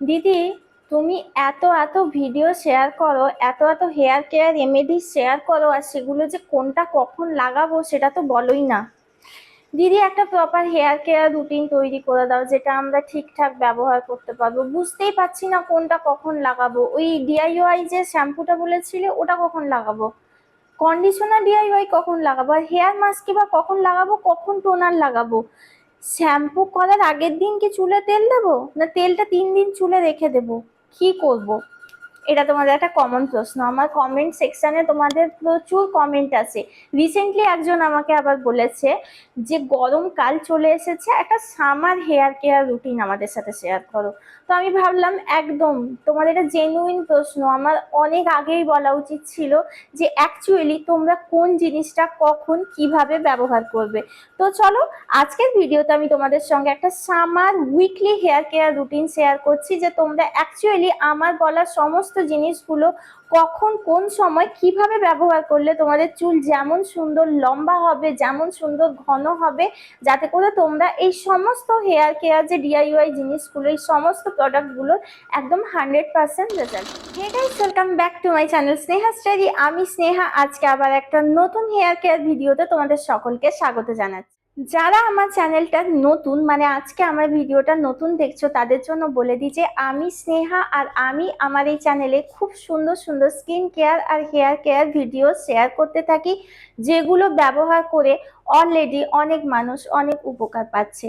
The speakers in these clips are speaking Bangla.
দিদি, তুমি এত এত ভিডিও শেয়ার করো, এত এত হেয়ার কেয়ার রেমেডি শেয়ার করো, আর সেগুলো যে কোনটা কখন লাগাবো সেটা তো বলোই না। দিদি, একটা প্রপার হেয়ার কেয়ার রুটিন তৈরি করে দাও, যেটা আমরা ঠিকঠাক ব্যবহার করতে পারব। বুঝতেই পারছি না কোনটা কখন লাগাবো। ওই ডিআইওয়াই যে শ্যাম্পুটা বলেছিলে, ওটা কখন লাগাবো? কন্ডিশনার ডিআইওয়াই কখন লাগাবো? আর হেয়ার মাস্ক বা কখন লাগাবো? কখন টোনার লাগাবো? শ্যাম্পু করার আগের দিন কি চুলে তেল দেবো? না তেলটা তিন দিন চুলে রেখে দেবো? কি করব? এটা তোমাদের একটা কমন প্রশ্ন। আমার কমেন্ট সেকশনে তোমাদের প্রচুর কমেন্ট আছে। রিসেন্টলি একজন আমাকে আবার বলেছে যে গরমকাল চলে এসেছে, একটা সামার হেয়ার কেয়ার রুটিন আমাদের সাথে শেয়ার করো। তো আমি ভাবলাম, একদম, তোমাদের এটা জেনুইন প্রশ্ন। আমার অনেক আগেই বলা উচিত ছিল যে অ্যাকচুয়ালি তোমরা কোন জিনিসটা কখন কীভাবে ব্যবহার করবে? তো চলো, আজকের ভিডিওতে আমি তোমাদের সঙ্গে একটা summer weekly hair care routine share করছি যে, তোমরা অ্যাকচুয়ালি আমার বলার সমস্ত জিনিসগুলো কখন, কোন সময়, কীভাবে ব্যবহার করলে তোমাদের চুল যেমন সুন্দর লম্বা হবে, যেমন সুন্দর ঘন হবে, যাতে করে তোমরা এই সমস্ত হেয়ার কেয়ার যে ডিআইওয়াই জিনিসগুলো, এই সমস্ত প্রোডাক্টগুলো একদম hundred percent result welcome back to my channel Sneha study আমি স্নেহা, আজকে আবার একটা নতুন হেয়ার কেয়ার ভিডিওতে তোমাদের সকলকে স্বাগত জানাচ্ছি। যারা আমার চ্যানেলটা নতুন মানে আজকে আমার ভিডিওটা নতুন দেখছ, তাদের জন্য বলে দিই যে আমি স্নেহা আর আমি আমার এই চ্যানেলে খুব সুন্দর সুন্দর স্কিন কেয়ার আর হেয়ার কেয়ার ভিডিও শেয়ার করতে থাকি, যেগুলো ব্যবহার করে অলরেডি অনেক মানুষ অনেক উপকার পাচ্ছে।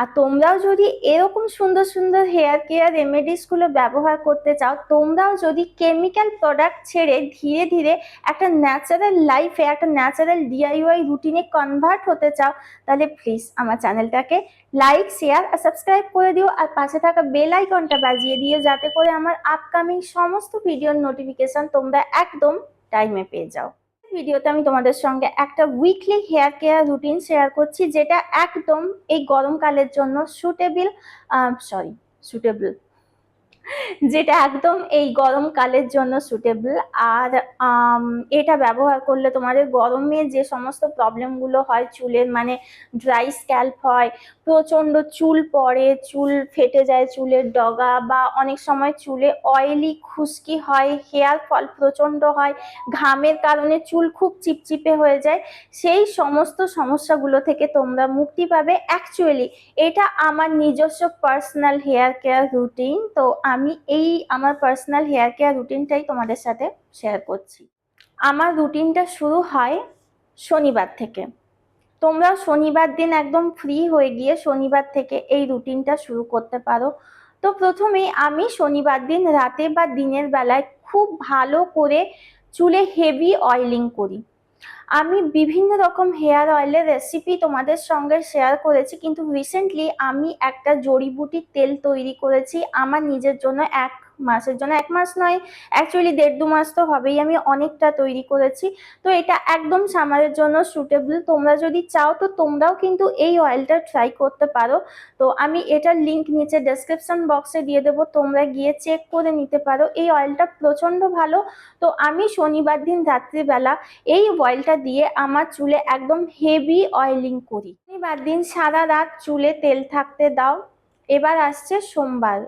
আর তোমরাও যদি এরকম সুন্দর সুন্দর হেয়ার কেয়ার রেমেডিসগুলো ব্যবহার করতে চাও, তোমরাও যদি কেমিক্যাল প্রোডাক্ট ছেড়ে ধীরে ধীরে একটা ন্যাচারাল লাইফে একটা ন্যাচারাল ডিআইওয়াই রুটিনে কনভার্ট হতে চাও, তাহলে প্লিজ আমার চ্যানেলটাকে লাইক শেয়ার আর সাবস্ক্রাইব করে দিও। আর পাশে থাকা বেল আইকনটা বাজিয়ে দিও, যাতে করে আমার আপকামিং সমস্ত ভিডিওর নোটিফিকেশন তোমরা একদম টাইমে পেয়ে যাও। ভিডিওতে আমি তোমাদের সঙ্গে একটা weekly hair care routine share করছি, যেটা একদম এই গরমকালের জন্য সুটেবল সরি সুটেবল যেটা একদম এই গরমকালের জন্য সুটেবল আর এটা ব্যবহার করলে তোমাদের গরমে যে সমস্ত প্রবলেমগুলো হয় চুলের মানে ড্রাই স্ক্যাল্প হয়, প্রচণ্ড চুল পড়ে, চুল ফেটে যায়, চুলের ডগা বা অনেক সময় চুলে অয়েলি খুশকি হয় হেয়ার ফল প্রচণ্ড হয়, ঘামের কারণে চুল খুব চিপচিপে হয়ে যায়। সেই সমস্ত সমস্যাগুলো থেকে তোমরা মুক্তি পাবে অ্যাকচুয়ালি এটা আমার নিজস্ব পার্সোনাল হেয়ার কেয়ার রুটিন তো আমি এই আমার পার্সোনাল হেয়ার কেয়ার রুটিনটাই তোমাদের সাথে শেয়ার করছি। আমার রুটিনটা শুরু হয় শনিবার থেকে। তোমরা শনিবার দিন একদম ফ্রি হয়ে গিয়ে শনিবার থেকে এই রুটিনটা শুরু করতে পারো। তো প্রথমেই আমি শনিবার দিন রাতে বা দিনের বেলায় খুব ভালো করে চুলে হেভি অয়েলিং করি। আমি বিভিন্ন রকম হেয়ার অয়েলের রেসিপি তোমাদের সঙ্গে শেয়ার করেছি, কিন্তু রিসেন্টলি আমি একটা জড়িবুটির তেল তৈরি করেছি, আমার নিজের জন্য এক মাসের জন্য এক মাস নয় অ্যাকচুয়ালি দেড় দু মাস তো হবেই, আমি অনেকটা তৈরি করেছি। তো এটা একদম সামারের জন্য সুটেবল তোমরা যদি চাও তো তোমরাও কিন্তু এই অয়েলটা ট্রাই করতে পারো। তো আমি এটার লিংক নিচে ডেসক্রিপশন বক্সে দিয়ে দেবো, তোমরা গিয়ে চেক করে নিতে পারো। এই অয়েলটা প্রচণ্ড ভালো। তো আমি শনিবার দিন রাত্রিবেলা এই অয়েলটা দিয়ে আমার চুলে একদম হেভি অয়েলিং করি। শনিবার দিন সারা রাত চুলে তেল থাকতে দাও। এবার আসছে সোমবার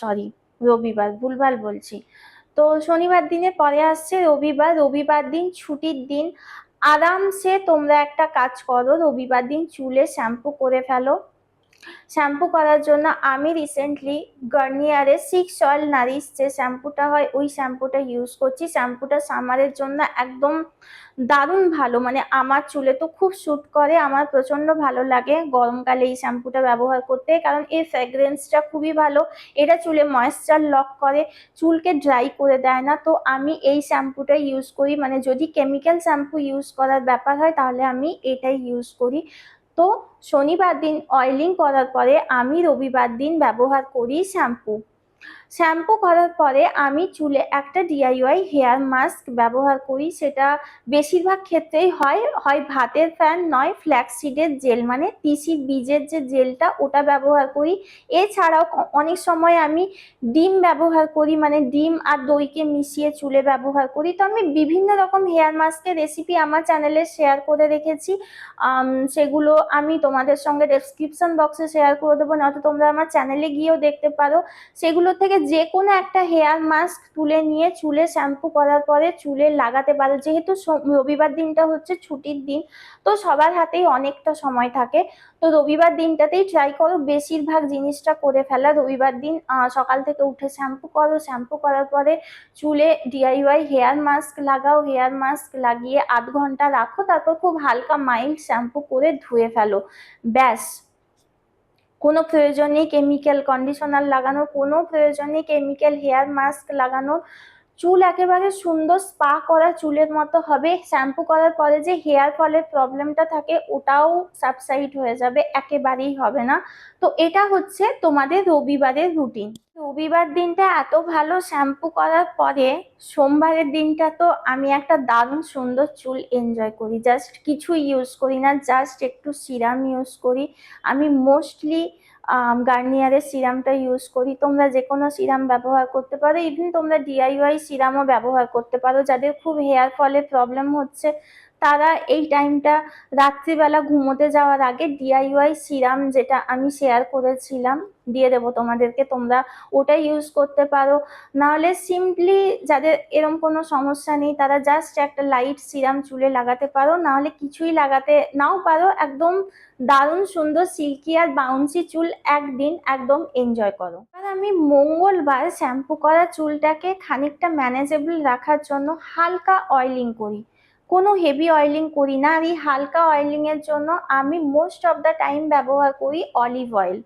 সরি রবিবার ভুলভাল বলছি। তো শনিবার দিনে পরে আসছে রবিবার। রবিবার দিন ছুটির দিন। আরামসে তোমরা একটা কাজ করো। রবিবার দিন চুলে শ্যাম্পু করে ফেলো। শ্যাম্পু করার জন্য আমি রিসেন্টলি গার্নিয়ারের সিক্স অয়েল নারিশ যে শ্যাম্পুটা হয়, ওই শ্যাম্পুটা ইউজ করছি। শ্যাম্পুটা সামারের জন্য একদম দারুণ ভালো। মানে আমার চুলে তো খুব শ্যুট করে, আমার প্রচণ্ড ভালো লাগে গরমকালে এই শ্যাম্পুটা ব্যবহার করতে, কারণ এর ফ্র্যাগ্রেন্সটা খুবই ভালো। এটা চুলে ময়েশ্চার লক করে, চুলকে ড্রাই করে দেয় না। তো আমি এই শ্যাম্পুটা ইউজ করি। মানে যদি কেমিক্যাল শ্যাম্পু ইউজ করার ব্যাপার হয়, তাহলে আমি এটাই ইউজ করি। তো শনিবার দিন অয়েলিং করার পরে আমি রবিবার দিন ব্যবহার করি শ্যাম্পু শ্যাম্পু করার পরে আমি চুলে একটা ডিআইওয়াই হেয়ার মাস্ক ব্যবহার করি। সেটা বেশিরভাগ ক্ষেত্রেই হয় হয় ভাতের ফ্যান নয় ফ্ল্যাক্সিডের জেল। মানে তিসির বীজের যে জেলটা, ওটা ব্যবহার করি। এছাড়াও অনেক সময় আমি ডিম ব্যবহার করি। মানে ডিম আর দইকে মিশিয়ে চুলে ব্যবহার করি। তো আমি বিভিন্ন রকম হেয়ার মাস্কের রেসিপি আমার চ্যানেলে শেয়ার করে রেখেছি। সেগুলো আমি তোমাদের সঙ্গে ডেসক্রিপশন বক্সে শেয়ার করে দেবো। নয়তো তোমরা আমার চ্যানেলে গিয়েও দেখতে পারো। সেগুলো থেকে যে কোনো একটা হেয়ার মাস্ক তুলে নিয়ে চুলে শ্যাম্পু করার পরে চুলে লাগাতে পারো। যেহেতু রবিবার দিনটা হচ্ছে ছুটির দিন, তো সবার হাতেই অনেকটা সময় থাকে। তো রবিবার দিনটাতেই ট্রাই করো, বেশিরভাগ জিনিসটা করে ফেলা। রবিবার দিন সকাল থেকে উঠে শ্যাম্পু করো। শ্যাম্পু করার পরে চুলে ডিআইওয়াই হেয়ার মাস্ক লাগাও। হেয়ার মাস্ক লাগিয়ে আধ ঘণ্টা রাখো। তারপর খুব হালকা মাইল্ড শ্যাম্পু করে ধুয়ে ফেলো। ব্যাস। কোনো প্রয়োজনে কেমিক্যাল কন্ডিশনার লাগানোর কোনো প্রয়োজনে কেমিক্যাল হেয়ার মাস্ক লাগানোর চুল একেবারে সুন্দর স্পা করা চুলের মতো হবে। শ্যাম্পু করার পরে যে হেয়ার ফলের প্রবলেমটা থাকে, ওটাও সাবসাইড হয়ে যাবে, একেবারেই হবে না। তো এটা হচ্ছে তোমাদের রবিবারের রুটিন। রবিবার দিনটা এত ভালো শ্যাম্পু করার পরে সোমবারের দিনটা তো আমি একটা দারুণ সুন্দর চুল এনজয় করি। জাস্ট কিছু ইউজ করি না জাস্ট একটু সিরাম ইউজ করি। আমি মোস্টলি গার্নিয়ারের সিরামটা ইউজ করি। তোমরা যে কোনো সিরাম ব্যবহার করতে পারো। ইভেন তোমরা ডিআইওয়াই সিরামও ব্যবহার করতে পারো। যাদের খুব হেয়ার ফলে প্রবলেম হচ্ছে তারা এই টাইমটা রাত্রিবেলা ঘুমোতে যাওয়ার আগে ডিআইওয়াই সিরাম যেটা আমি শেয়ার করেছিলাম, দিয়ে দেবো তোমাদেরকে, তোমরা ওটা ইউজ করতে পারো। নাহলে সিম্পলি যাদের এরম কোনো সমস্যা নেই, তারা জাস্ট একটা লাইট সিরাম চুলে লাগাতে পারো। নাহলে কিছুই লাগাতে নাও পারো, একদম দারুণ সুন্দর সিল্কি আর বাউন্সি চুল একদিন একদম এনজয় করো। আর আমি মঙ্গলবার শ্যাম্পু করা চুলটাকে খানিকটা ম্যানেজেবল রাখার জন্য হালকা অয়েলিং করি। কোনো হেভি অয়েলিং করি না। আর এই হালকা অয়েলিং এর জন্য আমি মোস্ট অফ দ্য টাইম ব্যবহার করি অলিভ অয়েল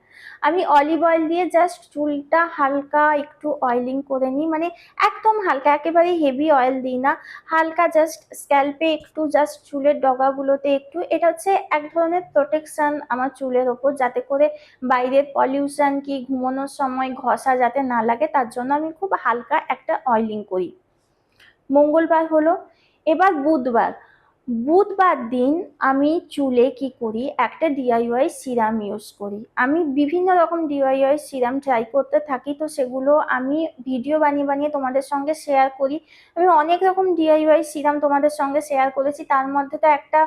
আমি অলিভ অয়েল দিয়ে জাস্ট চুলটা হালকা একটু অয়েলিং করে নিই। মানে একদম হালকা একেবারে হেভি অয়েল দিই না। হালকা জাস্ট স্ক্যাল্পে একটু জাস্ট চুলের ডগাগুলোতে একটু। এটা হচ্ছে এক ধরনের প্রোটেকশান আমার চুলের ওপর, যাতে করে বাইরের পলিউশন কি ঘুমানোর সময় ঘষা যাতে না লাগে, তার জন্য আমি খুব হালকা একটা অয়েলিং করি। মঙ্গলবার হলো এবার বুধবার বুধবার দিন আমি চুলে কি করি? একটা ডিআইওয়াই সিরাম ইউজ করি। আমি বিভিন্ন রকম ডিআইওয়াই সিরাম ট্রাই করতে থাকি, তো সেগুলো আমি ভিডিও বানিয়ে বানিয়ে তোমাদের সঙ্গে শেয়ার করি। আমি অনেক রকম ডিআইওয়াই সিরাম তোমাদের সঙ্গে শেয়ার করেছি। তার মধ্যে তো একটা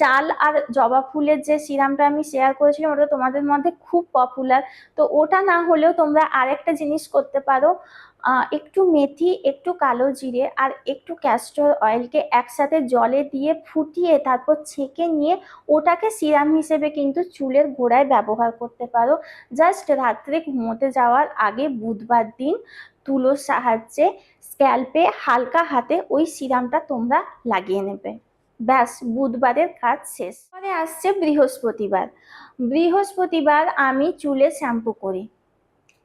চাল আর জবা ফুলের যে সিরামটা আমি শেয়ার করেছিলাম, ওটা তোমাদের মধ্যে খুব পপুলার তো ওটা না হলেও তোমরা আরেকটা জিনিস করতে পারো। একটু মেথি, একটু কালো জিরে আর একটু ক্যাস্টর অয়েলকে একসাথে জলে দিয়ে ফুটিয়ে তারপর ছেঁকে নিয়ে ওটাকে সিরাম হিসেবে কিন্তু চুলের গোড়ায় ব্যবহার করতে পারো। জাস্ট রাত্রে ঘুমোতে যাওয়ার আগে বুধবার দিন তুলোর সাহায্যে স্ক্যাল্পে হালকা হাতে ওই সিরামটা তোমরা লাগিয়ে নেবে। ব্যাস, বুধবারের কাজ শেষ। পরে আসছে বৃহস্পতিবার। বৃহস্পতিবার আমি চুলে শ্যাম্পু করি।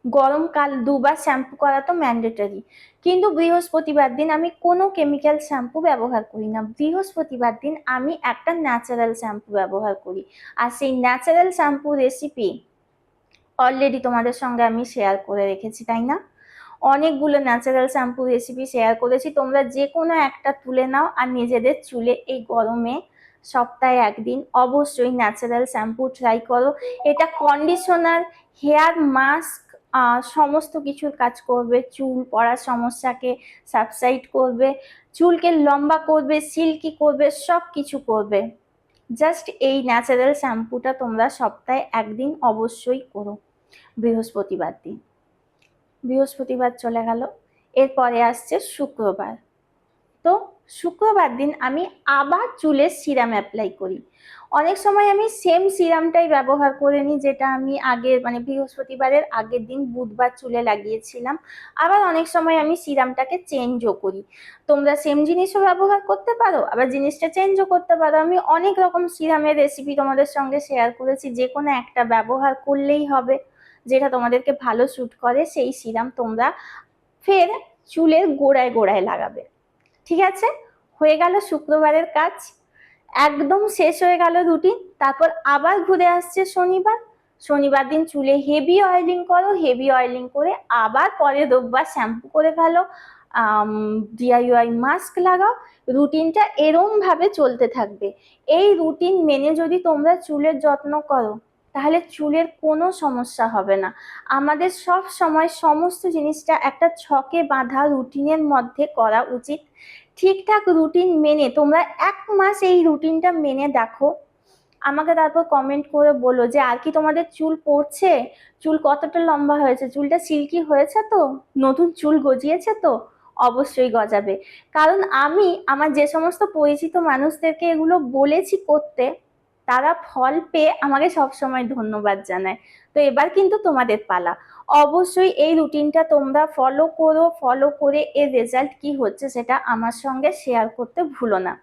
গরমকাল দুবার শ্যাম্পু করা তো ম্যান্ডেটরি। কিন্তু বৃহস্পতিবার দিন আমি কোনো কেমিক্যাল শ্যাম্পু ব্যবহার করি না। বৃহস্পতিবার দিন আমি একটা ন্যাচারাল শ্যাম্পু ব্যবহার করি। আর সেই ন্যাচারাল শ্যাম্পু রেসিপি অলরেডি তোমাদের সঙ্গে আমি শেয়ার করে রেখেছি, তাই না? অনেকগুলো ন্যাচারাল শ্যাম্পু রেসিপি শেয়ার করেছি। তোমরা যে কোনো একটা তুলে নাও আর নিজেদের চুলে এই গরমে সপ্তাহে একদিন অবশ্যই ন্যাচারাল শ্যাম্পু ট্রাই করো। এটা কন্ডিশনার হেয়ার মাস্ক সমস্ত কিছুর কাজ করবে, চুল পড়ার সমস্যাকে সাবসাইড করবে, চুলকে লম্বা করবে সিল্কি করবে সব কিছু করবে। জাস্ট এই ন্যাচারাল শ্যাম্পুটা তোমরা সপ্তাহে একদিন অবশ্যই করো। বৃহস্পতিবার দিন। বৃহস্পতিবার চলে গেল, এরপরে আসছে শুক্রবার। তো শুক্রবার দিন আমি আবার চুলের সিরাম অ্যাপ্লাই করি। অনেক সময় আমি সেম সিরামটাই ব্যবহার করে নিই, যেটা আমি আগের মানে বৃহস্পতিবারের আগের দিন বুধবার চুলে লাগিয়েছিলাম। আবার অনেক সময় আমি সিরামটাকে চেঞ্জও করি। তোমরা সেম জিনিসও ব্যবহার করতে পারো, আবার জিনিসটা চেঞ্জও করতে পারো। আমি অনেক রকম সিরামের রেসিপি তোমাদের সঙ্গে শেয়ার করেছি, যে কোনো একটা ব্যবহার করলেই হবে, যেটা তোমাদেরকে ভালো স্যুট করে, সেই সিরাম তোমরা ফের চুলের গোড়ায় গোড়ায় লাগাবে। ঠিক আছে? হয়ে গেল শুক্রবারের কাজ। একদম শেষ হয়ে গেল রুটিন। তারপর আবার ঘুরে আসছে শনিবার। শনিবার দিন চুলে হেভি অয়েলিং করো হেভি অয়েলিং করে আবার পরে রোববার শ্যাম্পু করে ফেলো ডিআইওয়াই মাস্ক লাগাও। রুটিনটা এরম ভাবে চলতে থাকবে। এই রুটিন মেনে যদি তোমরা চুলের যত্ন করো তাহলে চুলের কোনো সমস্যা হবে না। আমাদের সব সময় সমস্ত জিনিসটা একটা ছকে বাঁধা রুটিনের মধ্যে করা উচিত। ঠিকঠাক রুটিন মেনে, তোমরা এক মাস এই রুটিনটা মেনে দেখো। আমাকে তারপর কমেন্ট করে বলো যে, আর কি তোমাদের চুল পড়ছে? চুল কতটা লম্বা হয়েছে? চুলটা সিল্কি হয়েছে তো? নতুন চুল গজিয়েছে তো? অবশ্যই গজাবে। কারণ আমি, আমার যে সমস্ত পরিচিত মানুষদেরকে এগুলো বলেছি করতে তারা ফল পেয়ে আমাকে সবসময় ধন্যবাদ জানায়। তো এবার কিন্তু তোমাদের পালা। অবশ্যই এই রুটিনটা তোমরা ফলো করো ফলো করে এর রেজাল্ট কি হচ্ছে সেটা আমার সঙ্গে শেয়ার করতে ভুলো না।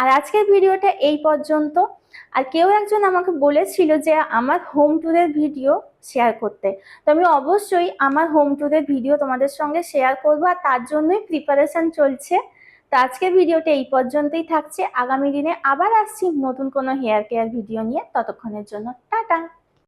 আর আজকের ভিডিওটা এই পর্যন্ত। আর কেউ একজন আমাকে বলেছিল যে আমার হোম ট্যুরের ভিডিও শেয়ার করতে। তো আমি অবশ্যই আমার হোম ট্যুরের ভিডিও তোমাদের সঙ্গে শেয়ার করব আর তার জন্যই প্রিপারেশন চলছে। তো আজকের ভিডিওটা এই পর্যন্তই থাকছে। আগামী দিনে আবার আসছি নতুন কোনো হেয়ার কেয়ার ভিডিও নিয়ে। ততক্ষণের জন্য টাটা।